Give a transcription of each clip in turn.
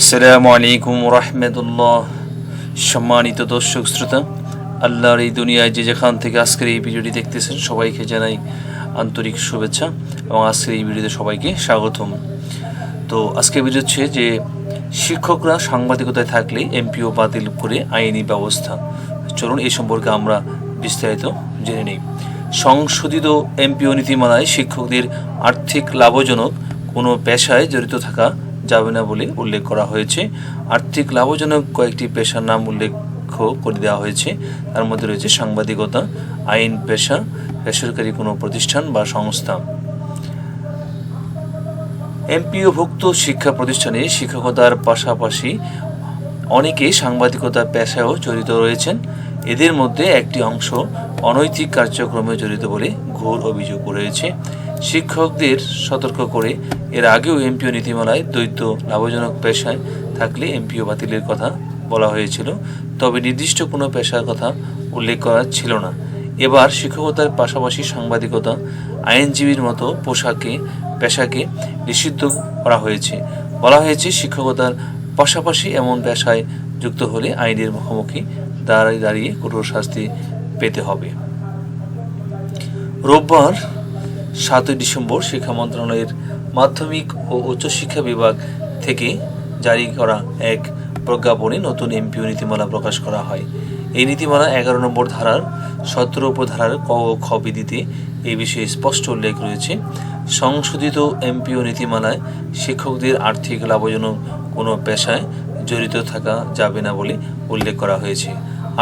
আসসালামু আলাইকুম রহমতুল্লাহ। সম্মানিত দর্শক, শ্রোতা, আল্লাহর এই দুনিয়ায় যে যেখান থেকে আজকের এই ভিডিওটি দেখতেছেন, সবাইকে জানাই আন্তরিক শুভেচ্ছা এবং আজকের এই ভিডিওতে সবাইকে স্বাগতম। তো আজকে ভিডিও হচ্ছে যে, শিক্ষকরা সাংবাদিকতায় থাকলে এমপিও বাতিল করে আইনি ব্যবস্থা। চলুন এই সম্পর্কে আমরা বিস্তারিত জেনে নিই। সংশোধিত এমপিও নীতিমালায় শিক্ষকদের আর্থিক লাভজনক কোনো পেশায় জড়িত থাকা যাবে না বলে উল্লেখ করা হয়েছে। আর্থিক লাভজনক কয়েকটি পেশার নাম উল্লেখ করে দেওয়া হয়েছে। তার মধ্যে রয়েছে সাংবাদিকতা, আইন পেশা, বেসরকারি কোনো প্রতিষ্ঠান বা সংস্থা। এমপিওভুক্ত শিক্ষা প্রতিষ্ঠানে শিক্ষকতার পাশাপাশি অনেকেই সাংবাদিকতা পেশায়ও জড়িত রয়েছেন। এদের মধ্যে একটি অংশ অনৈতিক কার্যক্রমে জড়িত বলে ঘোর অভিযোগ রয়েছে। শিক্ষকদের সতর্ক করে এর আগেও এমপিও নীতিমালায় দ্বৈত লাভজনক পেশায় থাকলে এমপিও বাতিলের কথা বলা হয়েছিল, তবে নির্দিষ্ট কোনো পেশার কথা উল্লেখ করা ছিল না। এবার শিক্ষকতার পাশাপাশি সাংবাদিকতা, আইনজীবীর মতো পোশাকে, পেশাকে নিষিদ্ধ করা হয়েছে। বলা হয়েছে, শিক্ষকতার পাশাপাশি এমন পেশায় যুক্ত হলে আইনের মুখোমুখি দাঁড়িয়ে দাঁড়িয়ে কঠোর শাস্তি পেতে হবে। রোববার সাতই ডিসেম্বর শিক্ষা মন্ত্রণালয়ের মাধ্যমিক ও উচ্চশিক্ষা বিভাগ থেকে জারি করা এক প্রজ্ঞাপনে নতুন এমপিও নীতিমালা প্রকাশ করা হয়। এই নীতিমালা এগারো নম্বর ধারার সতেরো উপধারার ক ও খ বিধিতে এই বিষয়ে স্পষ্ট উল্লেখ রয়েছে। সংশোধিত এমপিও নীতিমালায় শিক্ষকদের আর্থিক লাভজনক কোনো পেশায় জড়িত থাকা যাবে না বলে উল্লেখ করা হয়েছে।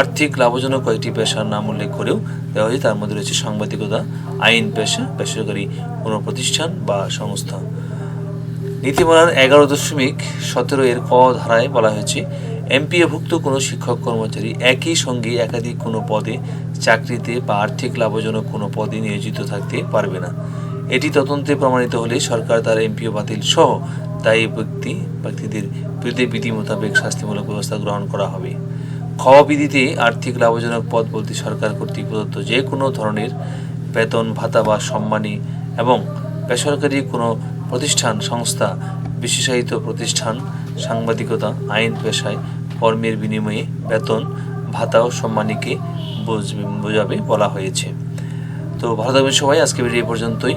আর্থিক লাভজনক কয়েকটি পেশার নাম উল্লেখ করেও দেওয়া হয়েছে তার মধ্যে রয়েছে সাংবাদিকতা, আইন পেশা, বেসরকারি কোনো প্রতিষ্ঠান বা সংস্থা। নীতিমালার এগারো দশমিক সতেরো এর ক ধারায় বলা হয়েছে, এমপিএভুক্ত কোনো শিক্ষক কর্মচারী একই সঙ্গে একাধিক কোনো পদে চাকরিতে বা আর্থিক লাভজনক কোনো পদে নিয়োজিত থাকতে পারবে না। এটি তদন্তে প্রমাণিত হলে সরকার তার এমপিও বাতিল সহ দায়ী ব্যক্তি, ব্যক্তিদের বিরুদ্ধে বিধি মোতাবেক শাস্তিমূলক ব্যবস্থা গ্রহণ করা হবে। খ বিধিতে আর্থিক লাভজনক পদ বলতে সরকার কর্তৃক প্রদত্ত যে কোনো ধরনের বেতন, ভাতা বা সম্মানী এবং বেসরকারি কোনো প্রতিষ্ঠান, সংস্থা, বিশেষায়িত প্রতিষ্ঠান, সাংবাদিকতা, আইন পেশায় কর্মের বিনিময়ে বেতন, ভাতা ও সম্মানীকে বোঝাবে বলা হয়েছে। তো ভালো থাকবেন সবাই আজকে ভিডিও পর্যন্তই।